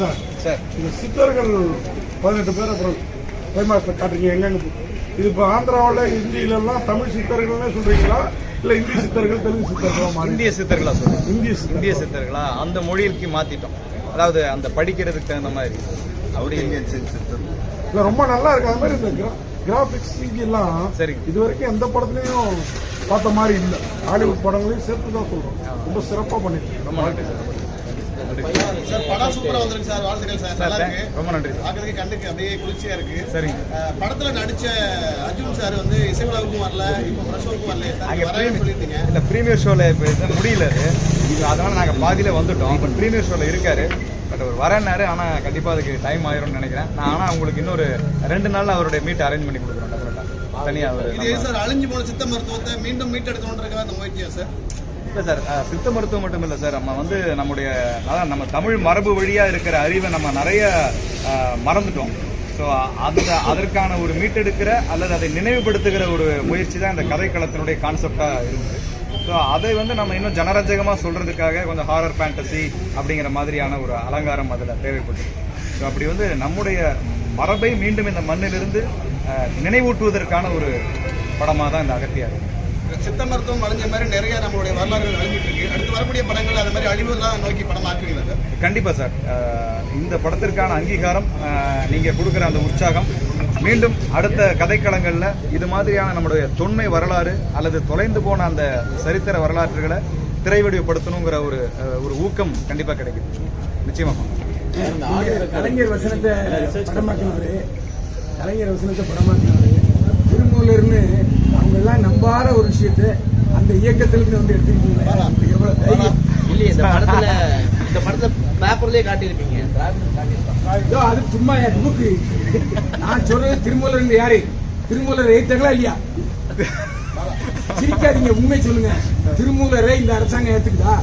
Sir. Sir. இந்த சித்தர்கள் பதினெட்டு பேர் அப்புறம் ஃபேமஸில் காட்டுறீங்க எங்கெங்க இது இப்போ ஆந்திராவில் ஹிந்தியிலலாம் தமிழ் சித்தர்கள்னே சொல்றீங்களா? இல்லை இந்தி சித்தர்கள் தெலுங்கு சித்தர்களா இந்திய சித்தர்களா சொல்றேன் இந்திய சித்தர் இந்திய சித்தர்களா? அந்த மொழிக்கு மாத்திட்டோம். அதாவது அந்த படிக்கிறதுக்கு தகுந்த மாதிரி. அப்படி இல்லை. ரொம்ப நல்லா இருக்கு. அது மாதிரி இந்த கிராஃபிக்ஸ் எல்லாம் சரிங்க. இது வரைக்கும் எந்த படத்துலையும் பார்த்த மாதிரி இல்லை. ஹாலிவுட் படங்களையும் சேர்த்து தான் சொல்றோம் ரொம்ப சிறப்பாக பண்ணிருக்கீங்க. ரொம்ப நன்றி சார். சார். படம் சூப்பரா வந்திருக்கு சார். வாழ்த்துக்கள் சார். சார் நல்லா இருக்கு. ரொம்ப நன்றி சார். பார்க்கறதுக்கு கண்ணுக்கு அப்படியே குளிர்ச்சியா இருக்கு. அஹ், படத்துல நடிச்ச அர்ஜுன் சார் வந்து இசை விழாவுக்கும் வரல இப்போ பிரஷோவுக்கும் வரல சார். அங்கே வரேன்னு சொல்லியிருந்தீங்க. இந்த ப்ரீமியர் ஷோவில் இப்போ முடியல அது. அதனால நாங்கள் பாதியில வந்துட்டோம். பட் ப்ரீமியர் ஷோவில் இருக்காரு. பட் அவர் வரேன்னாரு. ஆனால் கண்டிப்பாக அதுக்கு டைம் ஆயிரும்னு நினைக்கிறேன். நான் ஆனால் உங்களுக்கு இன்னொரு ரெண்டு நாள்ல அவருடைய மீட் அரேஞ்ச் பண்ணி கொடுக்குறோம் டெஃபினட்டாக தனியாக இது அவர் சார் அழிஞ்சு போன சித்த மருத்துவத்தை மீண்டும் மீட்டெடுக்கணுன்றதுக்காக அந்த முயற்சியா சார்? இல்லை சார் சித்த மருத்துவம் மட்டும் இல்லை சார். நம்ம வந்து நம்முடைய அதான் நம்ம தமிழ் மரபு வழியாக இருக்கிற அறிவை நம்ம நிறைய மறந்துட்டோம். ஸோ அந்த அதற்கான ஒரு மீட்டெடுக்கிற அல்லது அதை நினைவுபடுத்துகிற ஒரு முயற்சி தான் இந்த கதைக்களத்தினுடைய கான்செப்டாக இருந்தது. ஸோ அதை வந்து நம்ம இன்னும் ஜனரஞ்சகமாக சொல்கிறதுக்காக கொஞ்சம் ஹாரர் ஃபேண்டசி அப்படிங்கிற மாதிரியான ஒரு அலங்காரம் அதில் தேவைப்படுது ஸோ அப்படி வந்து நம்முடைய மரபை மீண்டும் இந்த மண்ணிலிருந்து நினைவூட்டுவதற்கான ஒரு படமாக தான் இந்த அகத்தியாக இருக்குது சித்த மருத்துவம் அழிஞ்ச மாதிரி நிறைய நம்மளுடைய வரலாறுகள் அழிஞ்சிட்டு இருக்கு. அடுத்து வரக்கூடிய படங்கள் அந்த மாதிரி அழிவுலாம் நோக்கி படம் ஆக்குவீங்களா சார் கண்டிப்பா சார். இந்த படத்திற்கான அங்கீகாரம் நீங்க கொடுக்குற அந்த உற்சாகம் மீண்டும் அடுத்த கதைக்களங்கள்ல இது மாதிரியான நம்முடைய தொன்மை வரலாறு அல்லது தொலைந்து போன அந்த சரித்திர வரலாற்றுகளை திரைவடிவுபடுத்தணுங்கிற ஒரு ஒரு ஊக்கம் கண்டிப்பா கிடைக்குது நிச்சயமா கலைஞர் வசனத்தை படமாக்கினவரு கலைஞர் வசனத்தை படமாக்கினவரு திருமூலர்னு அவங்க எல்லாம் நம்பாத ஒரு விஷயத்தை அந்த இயக்கத்திலிருந்து வந்து எடுத்துக்கிட்டீங்களே உங்களுக்கு எவ்வளவு தைரியம். இல்லையே இந்த படத்துல இந்த படத்தை பேப்பர்லயே காட்டியிருப்பீங்க. ஐயோ, அது சும்மா என் புக்கு நான் சொல்றது திருமூலர் யாரு? திருமூலர் ஏத்தாங்களா இல்லையா? சிரிக்காதீங்க உண்மை சொல்லுங்க. திருமூலரை இந்த அரசாங்கம் ஏத்துக்குதா?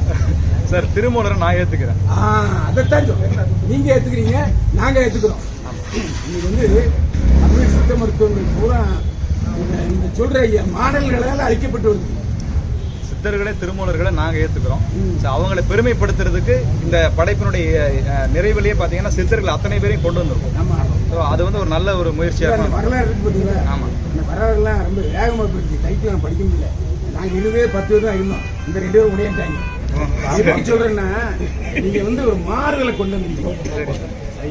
சார் திருமூலரை நான் ஏத்துக்கிறேன். ஆ, அதைத்தான் சொல்றேன் நீங்க ஏத்துக்கிறீங்க நாங்க ஏத்துக்கிறோம். இன்னைக்கு வந்து தமிழ் சித்த மருத்துவங்கள் பூரா இந்த சொல்ற மாடல்களால் அழிக்கப்பட்டு வருது சித்தர்களை திருமூலர்களை நாங்க ஏத்துக்கிறோம். So, அவங்களை பெருமைப்படுத்துறதுக்கு இந்த படைப்பினுடைய நிறைவிலேயே பாத்தீங்கன்னா சித்தர்கள் அத்தனை பேரையும் கொண்டு வந்திருக்கோம். ஸோ அது வந்து ஒரு நல்ல ஒரு முயற்சியா அந்த இருக்கும். வரலாறு இருக்கு பாத்தீங்களா? ஆமா. அந்த வரலாறுலாம் ரொம்ப வேகமா போயிடுச்சு டைப்லாம் படிக்க முடியல. நாங்க இருபது பத்து பேர் தான் இருந்தோம். இந்த ரெண்டு பேரும் முடியாட்டாங்க எப்படி சொல்றேன்னா நீங்க வந்து ஒரு மாறுதலை கொண்டு வந்தீங்க.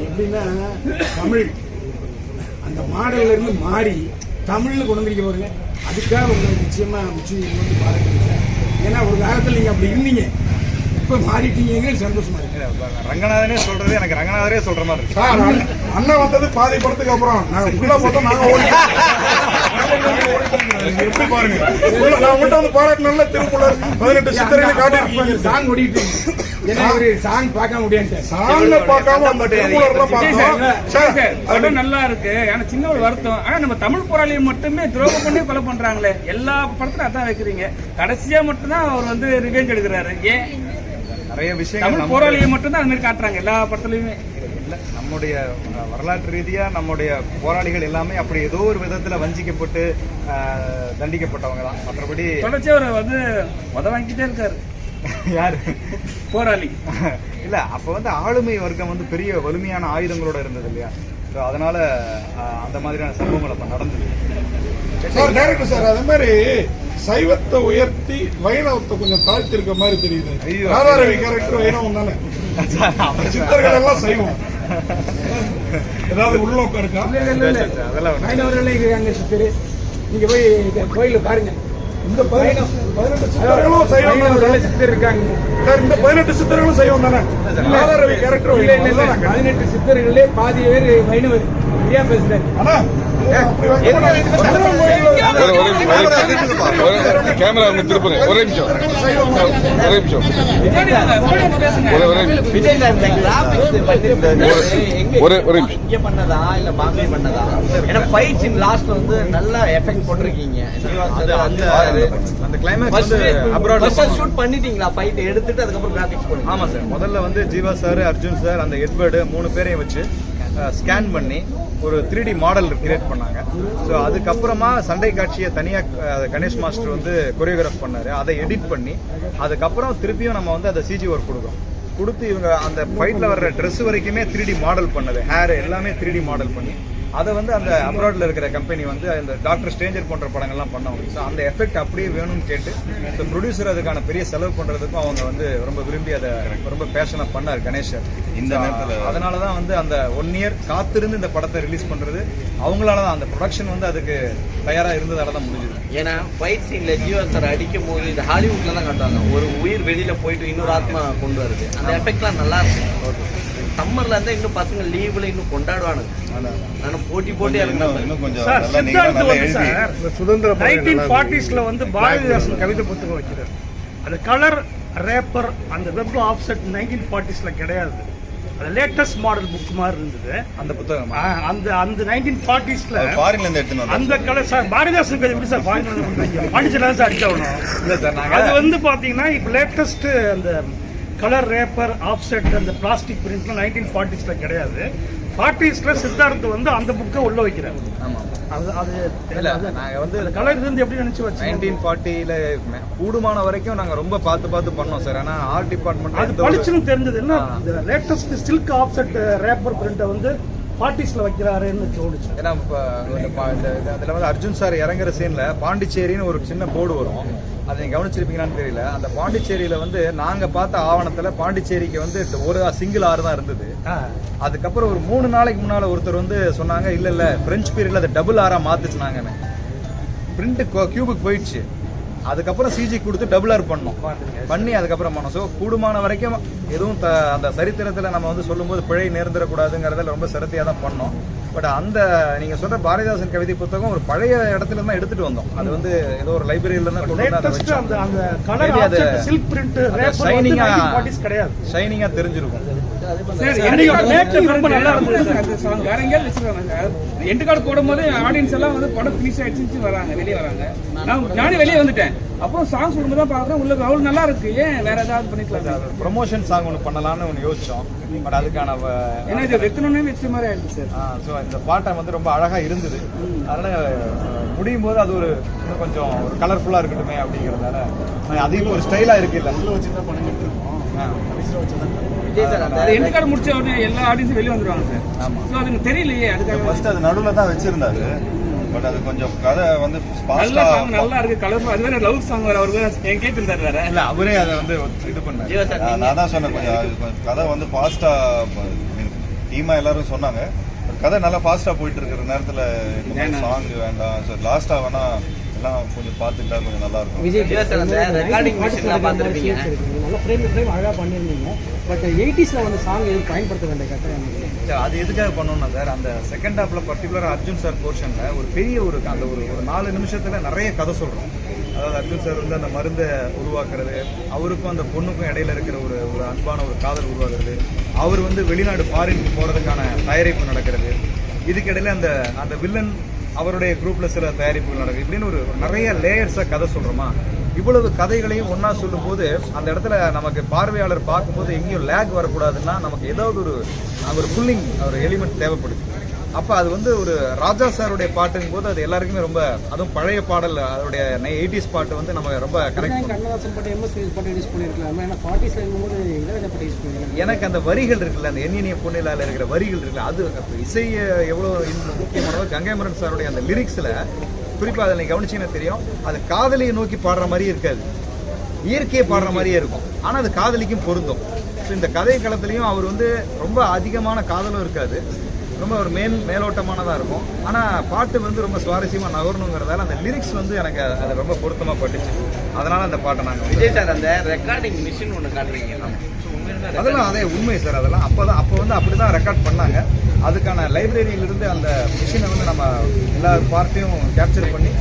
எப்படின்னா தமிழ். அந்த மாடல்ல இருந்து மாறி தமிழ்னு கொண்டு வந்திருக்க பாருங்க. அதுக்காக உங்களுக்கு நிச்சயமா உச்சி வந்து பாராட்டுங்க ஏன்னா ஒரு காலத்துல நீங்க அப்படி இருந்தீங்க. இப்ப மாறிட்டீங்க சந்தோஷமா இருக்கு. ரங்கநாதனே சொல்றது எனக்கு ரங்கநாதரே சொல்ற மாதிரி இருக்கு. அண்ணன் வந்தது பாதி படத்துக்கு அப்புறம். நாங்க உள்ள பார்த்தோம் நாங்க ஓடிட்டோம் எப்படி பாருங்க. நான் உங்கள்கிட்ட வந்து பாராட்டினால திருப்பூர் பதினெட்டு சித்தர்களை காட்டிருக்கீங்க சாங் ஓடிட்டு சாங் பார்க்க முடியாது பார்க்காம படம் நல்லா இருக்கு. ஆனா சின்ன ஒரு வருத்தம். ஆனா நம்ம தமிழ் போராளியை மட்டுமே துரோகம் பண்ணி கொலை பண்றாங்களே. எல்லா படத்துலயும் அதான் வைக்கிறீங்க. கடைசியா மட்டும்தான் அவர் வந்து ரிவெஞ்ச் எடுக்கிறாரு. ஏன்? நிறைய விஷயங்கள் தமிழ் போராளியை மட்டும் தான் அது மாதிரி காட்டுறாங்க எல்லா படத்துலயுமே. இல்ல, நம்முடைய வரலாற்று ரீதியா நம்முடைய போராளிகள் எல்லாமே அப்படி ஏதோ ஒரு விதத்துல வஞ்சிக்கப்பட்டு அஹ், தண்டிக்கப்பட்டவங்க தான். மற்றபடி தொடர்ச்சியா அவர் வந்து உத வாங்கிட்டே இருக்காரு. யாரு? போராளி. இல்ல அப்ப வந்து ஆளுமை வர்க்கம் வந்து பெரிய வலிமையான ஆயுதங்களோட இருந்தது இல்லையா? ஸோ அதனால அந்த மாதிரியான சம்பவங்கள் அப்ப நடந்தது. சார் டைரக்டர் சார் அதே மாதிரி சைவத்தை உயர்த்தி வைணவத்தை கொஞ்சம் தாழ்த்தி இருக்க மாதிரி தெரியுது. ராதாரவி கேரக்டர் வைணவம் தானே? சித்தர்கள் எல்லாம் சைவம். ஏதாவது உள்நோக்கம் இருக்கா? இல்ல, இல்ல, இல்ல, இல்ல. அதெல்லாம் வைணவர்களே இருக்காங்க சித்தரு. நீங்க போய் கோயில பாருங்க. இந்த பதினெட்டு பதினெட்டு சித்தர்களும் சைவம் தானே. கேரக்டர் பதினெட்டு சித்தர்களே பாதி பேர் வைணவர். சரியா பேசுறாரு ஆனா கேமரா அவங்க திருப்புங்க ஒரே நிமிஷம் ஒரே நிமிஷம் ஒரே ஒரே ஒரே ஒரே நிமிஷம் இங்க பண்ணதா இல்ல பாம்பே பண்ணதா ஏன்னா ஃபைட் சீன் லாஸ்ட் வந்து நல்ல எஃபெக்ட் போட்டிருக்கீங்க அந்த கிளைமேக்ஸ் வந்து அப்ராட் ஃபர்ஸ்ட் ஷூட் பண்ணிட்டீங்களா ஃபைட் எடுத்துட்டு அதுக்கப்புறம் கிராபிக்ஸ் பண்ணுங்க ஆமா சார் முதல்ல வந்து ஜீவா சார் அர்ஜுன் சார் அந்த எட்வர்டு மூணு பேரையும் வச்சு ஸ்கேன் பண்ணி ஒரு த்ரீ டி மாடல் கிரியேட் பண்ணாங்க. ஸோ அதுக்கப்புறமா சண்டை காட்சியை தனியாக கணேஷ் மாஸ்டர் வந்து கொரியோகிராஃப் பண்ணார். அதை எடிட் பண்ணி அதுக்கப்புறம் திருப்பியும் நம்ம வந்து அதை சிஜி ஒர்க் கொடுக்குறோம். கொடுத்து இவங்க அந்த ஃபைட்டில் வர்ற ட்ரெஸ் வரைக்குமே த்ரீ டி மாடல் பண்ணது. ஹேர் எல்லாமே த்ரீ டி மாடல் பண்ணி அதை வந்து அந்த அப்ராட்ல இருக்கிற கம்பெனி வந்து அந்த டாக்டர் ஸ்டேஞ்சர் போன்ற படங்கள்லாம் பண்ணவங்க. ஸோ அந்த எஃபெக்ட் அப்படியே வேணும்னு கேட்டு ஸோ ப்ரொடியூசர் அதுக்கான பெரிய செலவு பண்றதுக்கும் அவங்க வந்து ரொம்ப விரும்பி அதை ரொம்ப பேஷனாக பண்ணார் கணேஷர் இந்த நேரத்தில் அதனால தான் வந்து அந்த ஒன் இயர் காத்திருந்து இந்த படத்தை ரிலீஸ் பண்றது அவங்களால தான் அந்த ப்ரொடக்ஷன் வந்து அதுக்கு தயாரா இருந்ததால தான் முடிஞ்சது. ஏன்னா ஃபைட் சீன்ல ஜீவா சார் அடிக்கும் போது இந்த ஹாலிவுட்ல தான் காட்டுவாங்க. ஒரு உயிர் வெளியில போயிட்டு இன்னொரு ஆத்மா கொண்டு வருது. அந்த எஃபெக்ட்லாம் நல்லா இருக்கு. சம்மர்ல இருந்தா இன்னும் பசங்க லீவ்ல இன்னும் கொண்டாடுவானுங்க. நானும் போட்டி வந்து சார் சுதந்திர நைன்டீன் ஃபார்ட்டிஸ்ல வந்து பாரதிதாசன் கவிதை புத்தகம் வைக்கிறார். அந்த கலர் ரேப்பர் அந்த வெப் ஆஃப்செட் நைன்டீன் ஃபார்ட்டிஸ்ல கிடையாது. அது லேட்டஸ்ட் மாடல் புக் மாதிரி இருந்தது. அந்த புத்தகம்? அந்த அந்த நைன்டீன் ஃபார்ட்டிஸ்ல ஃபாரின்ல இருந்து எடுத்துன்னு அந்த கலர் சார் பாரதிதாசன் கவிதை எப்படி சார் பாருங்க பாண்டிச்சேரி சார் அடிச்சவனும் இல்ல சார் நாங்க அது வந்து பாத்தீங்கன்னா இப்போ லேட்டஸ்ட் அந்த கலர் ரேப்பர் ஆஃப்செட் அந்த பிளாஸ்டிக் பிரிண்ட்லாம் நைன்டீன் ஃபார்ட்டிஸ்ல கிடையாது. ஃபார்ட்டிஸ்ல சித்தார்த் வந்து அந்த புக்கை உள்ள வைக்கிறார். அது அது இல்ல நாங்க வந்து கலர் இருந்து எப்படி நினைச்சு வச்சு நைன்டீன் ஃபார்ட்டியில கூடுமான வரைக்கும் நாங்க ரொம்ப பார்த்து பார்த்து பண்ணோம் சார். ஆனா ஆர்ட் அது டிபார்ட்மெண்ட் பளிச்சுன்னு தெரிஞ்சது. என்ன? லேட்டஸ்ட் சில்க் ஆஃப்செட் ரேப்பர் பிரிண்ட்டை வந்து ஃபார்ட்டிஸ்ல வைக்கிறாருன்னு தோணுச்சு. ஏன்னா அதுல வந்து அர்ஜுன் சார் இறங்குற சீன்ல பாண்டிச்சேரின்னு ஒரு சின்ன போர்டு வரும். அதை நீங்க கவனிச்சிருப்பீங்களான்னு தெரியல. அந்த பாண்டிச்சேரியில வந்து நாங்க பார்த்த ஆவணத்துல பாண்டிச்சேரிக்கு வந்து ஒரு சிங்கிள் ஆறு தான் இருந்தது. அதுக்கப்புறம் ஒரு மூணு நாளைக்கு முன்னால ஒருத்தர் வந்து சொன்னாங்க இல்ல இல்ல பிரெஞ்சு பீரியட்ல அதை டபுள் ஆரா மாத்துச்சுனாங்கன்னு. பிரிண்ட் கியூபுக்கு போயிடுச்சு. அதுக்கப்புறம் சிஜி கொடுத்து டபுள் ஆர் பண்ணோம் பண்ணி அதுக்கப்புறம் பண்ணோம் ஸோ கூடுமான வரைக்கும் எதுவும் த- அந்த சரித்திரத்துல நம்ம வந்து சொல்லும்போது பிழை நேர்ந்துடக்கூடாதுங்கிறதுல ரொம்ப சிரத்தையா தான் பண்ணோம். பட் அந்த நீங்க சொல்ற பாரதிதாசன் கவிதை புத்தகம் ஒரு பழைய இடத்துல தான் எடுத்துட்டு வந்தோம். அது வந்து ஏதோ ஒரு லைப்ரரியில தான் கொண்டு வந்து அதை லேட்டஸ்ட் வச்சோம். அந்த அந்த கலர் Maybe அது- ஆஃப்செட் சில்க் பிரிண்ட் அது ரேப்பர் வந்து shining ஆ- நைன்டீன் ஃபார்ட்டிஸ் கிடையாது. ஷைனிங்கா தெரிஞ்சிருக்கும். எண்டு கார்டு போடும்போது ஆடியன்ஸ் எல்லாம் வந்து படம் ஃபினிஷ் ஆயிடுச்சு வராங்க வெளியே வராங்க. நான் நானே வெளியே வந்துட்டேன். அப்புறம் சாங் சொல்லும்போது தான் பார்க்குறேன் உள்ள நல்லா இருக்கு. ஏன் வேற ஏதாவது பண்ணிக்கலாம்? சார் ப்ரொமோஷன் சாங் ஒன்று பண்ணலாம்னு ஒன்று யோசிச்சோம். பட் அதுக்கான ஏன்னா இது வைக்கணும்னே வச்ச மாதிரி ஆயிடுச்சு சார். ஸோ இந்த பாட்டை வந்து ரொம்ப அழகா இருந்தது. அதனால முடியும் போது அது ஒரு கொஞ்சம் ஒரு கலர்ஃபுல்லா இருக்கட்டுமே அப்படிங்கிறதால அது இப்போ ஒரு ஸ்டைலா இருக்கு இல்ல. விஜய் சார் அந்த அது எண்டு கார்டு முடிச்ச உடனே எல்லா ஆடியன்ஸும் வெளியே வந்துருவாங்க சார். ஆமா. ஸோ அதுக்கு தெரியலையே அதுக்காக ஃபர்ஸ்ட் அது நடுவுல தான் வச்சிருந்தாரு. பட் அது கொஞ்சம் கதை வந்து நல்ல சாங் நல்லா இருக்கு கலர்ஃபுல் அது வேற லவ் சாங் வேற அவருக்கு என் கேட்டு வேற. இல்ல அவரே அதை வந்து இது பண்ணாரு. நான் தான் சொன்னேன் கொஞ்சம் கதை வந்து ஃபாஸ்டா டீமா எல்லாரும் சொன்னாங்க. கதை நல்லா ஃபாஸ்டா போயிட்டு இருக்கிற நேரத்துல சாங் வேண்டாம். சார் லாஸ்டா வேணா எல்லாம் கொஞ்சம் பார்த்துட்டா கொஞ்சம் நல்லா இருக்கும் அந்த ரெக்கார்டிங் மிஷின்லாம் பார்த்துருப்பீங்க. நல்ல ஃப்ரேம் ஃப்ரேம் அழகாக பண்ணியிருந்தீங்க. பட் எயிட்டிஸில் வந்து சாங் எதுவும் பயன்படுத்த வேண்டிய கட்டாயம் இல்லை. சார் அது எதுக்காக பண்ணோம்னா சார் அந்த செகண்ட் ஹாஃப்ல பர்டிகுலர் அர்ஜுன் சார் போர்ஷன்ல ஒரு பெரிய ஒரு அந்த ஒரு ஒரு நாலு நிமிஷத்துல நிறைய கதை சொல்றோம். அதாவது அர்ஜுன் சார் வந்து அந்த மருந்தை உருவாக்குறது அவருக்கும் அந்த பொண்ணுக்கும் இடையில இருக்கிற ஒரு ஒரு அன்பான ஒரு காதல் உருவாக்குறது அவர் வந்து வெளிநாடு ஃபாரின் போறதுக்கான தயாரிப்பு நடக்கிறது இதுக்கிடையில அந்த அந்த வில்லன் அவருடைய குரூப்ல சில தயாரிப்புகள் நடக்குது. இப்படின்னு ஒரு நிறைய லேயர்ஸா கதை சொல்றோமா? இவ்வளவு கதைகளையும் ஒன்றா சொல்லும்போது அந்த இடத்துல நமக்கு பார்வையாளர் பார்க்கும்போது எங்கேயும் லேக் வரக்கூடாதுன்னா நமக்கு ஏதாவது ஒரு ஒரு புல்லிங் ஒரு எலிமெண்ட் தேவைப்படுது. அப்ப அது வந்து ஒரு ராஜா சாருடைய பாட்டுங்கும் போது அது எல்லாருக்குமே ரொம்ப அதுவும் பழைய பாடல் அதோடைய எயிட்டிஸ் பாட்டு வந்து நம்ம ரொம்ப கனெக்ட் ஏன் கண்ணதாசன் பாட்டு எம்எஸ் பாட்டு யூஸ் பண்ணியிருக்கலாமே. ஏன்னா இருக்கும்போது இளையராஜா பாட்டு யூஸ் பண்ணியிருக்காங்க எனக்கு அந்த வரிகள் இருக்குல்ல அந்த எண்ணினிய பொன்னிலால இருக்கிற வரிகள் இருக்குல்ல அது அப்ப இசை எவ்வளவு இன்னும் முக்கியமானது கங்கைமரன் சாருடைய அந்த லிரிக்ஸ்ல குறிப்பா அதில் கவனிச்சீங்கன்னா தெரியும். அது காதலியை நோக்கி பாடுற மாதிரி இருக்காது. இயற்கையை பாடுற மாதிரியே இருக்கும். ஆனா அது காதலிக்கும் பொருந்தும். ஸோ இந்த கதை களத்துலயும் அவர் வந்து ரொம்ப அதிகமான காதலும் இருக்காது. ரொம்ப ஒரு மேல் மேலோட்டமானதா இருக்கும். ஆனா பாட்டு வந்து ரொம்ப சுவாரஸ்யமா நகரணுங்கிறதால அந்த லிரிக்ஸ் வந்து எனக்கு அது ரொம்ப பொருத்தமா பட்டுச்சு. அதனால அந்த பாட்டை நாங்க விஜய் சார் அந்த ரெக்கார்டிங் மிஷின் ஒன்று காட்டுறீங்க. அதெல்லாம் அதே உண்மை சார் அதெல்லாம். அப்போதான் அப்போ வந்து அப்படிதான் ரெக்கார்ட் பண்ணாங்க. அதுக்கான லைப்ரரியிலிருந்து அந்த மிஷினை வந்து நம்ம எல்லா பார்ட்டையும் கேப்சர் பண்ணி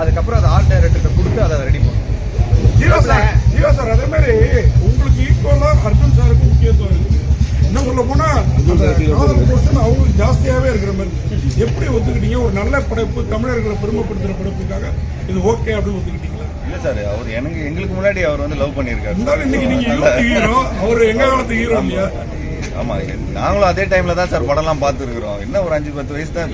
அதுக்கப்புறம் அதை ஆர்ட் டைரக்டர்கிட்ட கொடுத்து அதை ரெடி பண்ணோம். ஜீவா சார் ஜீவா சார் அதே மாதிரி உங்களுக்கு ஈக்குவலா அர்ஜுன் சாருக்கு முக்கியத்துவம் இருக்கு. இன்னும் சொல்ல போனா அந்த போர்ஷன் அவங்களுக்கு ஜாஸ்தியாவே இருக்கிற மாதிரி. எப்படி ஒத்துக்கிட்டீங்க? ஒரு நல்ல படைப்பு தமிழர்களை பெருமைப்படுத்துற படைப்புக்காக இது ஓகே அப்படின்னு ஒத்துக்கிட்டீங்களா? இல்ல சார் அவர் எனக்கு எங்களுக்கு முன்னாடி அவர் வந்து லவ் பண்ணியிருக்காரு இருந்தாலும் இன்னைக்கு நீங்க யூத் ஹீரோ அவர் எங்க காலத்து ஹீரோ இல்லையா? ஆமா நாங்களும் அதே டைம்ல தான் சார் படம்லாம் பார்த்துருக்குறோம். என்ன ஒரு அஞ்சு பத்து வயசு தான்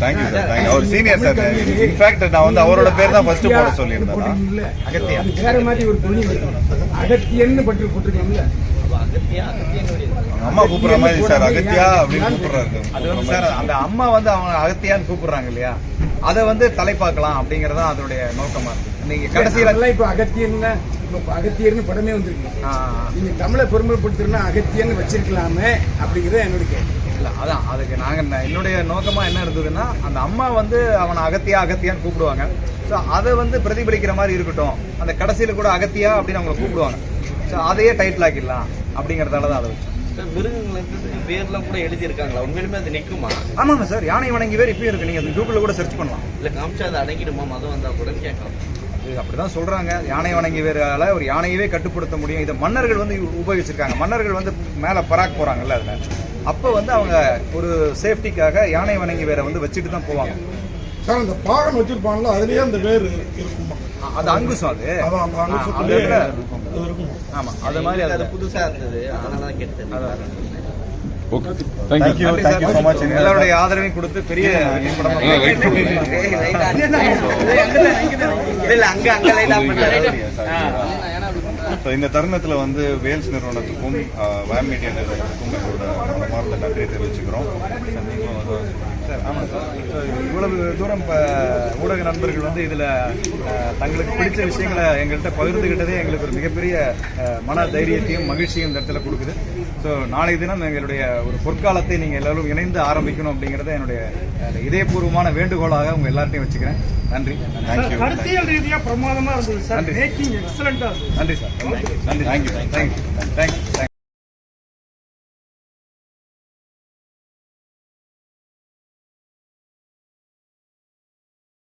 thank you sir thank you our senior sir in fact நான் வந்து அவரோட பேர் தான் ஃபர்ஸ்ட் போட சொல்லியிருந்தேன்? அகத்தியா. வேற மாதிரி ஒரு துணி வரும் அகத்தியன்னு பட்டு போட்டிருக்கோம்ல. அம்மா கூப்பிடுற மாதிரி சார் அகத்தியா அப்படின்னு கூப்பிடுறாரு. அது வந்து சார் அந்த அம்மா வந்து அவங்க அகத்தியான்னு கூப்பிடுறாங்க இல்லையா? அதை வந்து தலைப்பாக்கலாம் அப்படிங்கறது தான் அதனுடைய நோக்கமா இருக்கு. நீங்க கடைசியில இப்ப அகத்தியன்னு அகத்தியர்னு படமே வந்திருக்கு. நீங்க தமிழை பெருமைப்படுத்துறதுன்னா அகத்தியன்னு வச்சிருக்கலாமே அப்படிங்கறது என்னோட கேள்வி. இல்ல அதான் அதுக்கு நாங்க என்னுடைய நோக்கமா என்ன இருந்ததுன்னா அந்த அம்மா வந்து அவனை அகத்தியா அகத்தியான்னு கூப்பிடுவாங்க. ஸோ அதை வந்து பிரதிபலிக்கிற மாதிரி இருக்கட்டும். அந்த கடைசியில கூட அகத்தியா அப்படின்னு அவங்களை கூப்பிடுவாங்க. ஸோ அதையே டைட்டில் ஆக்கிடலாம் அப்படிங்கறதால தான் அதை வச்சோம். சார், மிருகங்களுக்கு பேர்லாம் கூட எழுதியிருக்காங்களா? உண்மையிலுமே அது நிக்குமா ஆமாங்க சார். யானை வணங்கி வேறு இப்பயும் இருக்கு. நீங்க அது கூகுளில் கூட சர்ச் பண்ணலாம். இல்ல காமிச்சா அது அடங்கிடுமா? மதம் வந்தா கூட கேட்கலாம். அது அப்படிதான் சொல்றாங்க. யானை வணங்கி வேறால ஒரு யானையவே கட்டுப்படுத்த முடியும். இதை மன்னர்கள் வந்து உபயோகிச்சிருக்காங்க. மன்னர்கள் வந்து மேல பராக் போறாங்கல்ல அதுல. அப்ப வந்து அவங்க ஒரு சேஃப்டிக்காக யானை வணங்கி வேற வந்து வச்சுட்டு தான் போவாங்க. சார் அந்த பாகன் வச்சிருப்பாங்கல்ல அதுலயே அந்த வேர் இருக்குமா. அது அங்குசம் அது. ஆமா அது மாதிரி அது. புதுசா இருந்தது. அதனால எல்லாருடைய ஆதரவையும் கொடுத்து பெரிய ஸோ இந்த தருணத்தில் வந்து வேல்ஸ் நிறுவனத்துக்கும் வேம் மீடியா நிறுவனத்துக்கும் எங்களோட மனமார்ந்த நன்றியை தெரிவிச்சுக்கிறோம். சார், ஆமாம் சார். So, இவ்வளவு தூரம் இப்போ ஊடக நண்பர்கள் வந்து இதில் தங்களுக்கு பிடிச்ச விஷயங்களை எங்கள்கிட்ட பகிர்ந்துக்கிட்டதே எங்களுக்கு ஒரு மிகப்பெரிய மன தைரியத்தையும் மகிழ்ச்சியும் இந்த இடத்துல கொடுக்குது. ஸோ நாளை தினம் எங்களுடைய ஒரு பொற்காலத்தை நீங்கள் எல்லாரும் இணைந்து ஆரம்பிக்கணும் அப்படிங்கிறத என்னுடைய இதயபூர்வமான வேண்டுகோளாக உங்கள் எல்லார்ட்டையும் வச்சுக்கிறேன். நன்றி. தேங்க்யூ கருத்தியல் ரீதியா பிரமாதமா இருந்தது சார் நன்றி. நன்றி சார் நன்றி தேங்க்யூ தேங்க்யூ தேங்க்யூ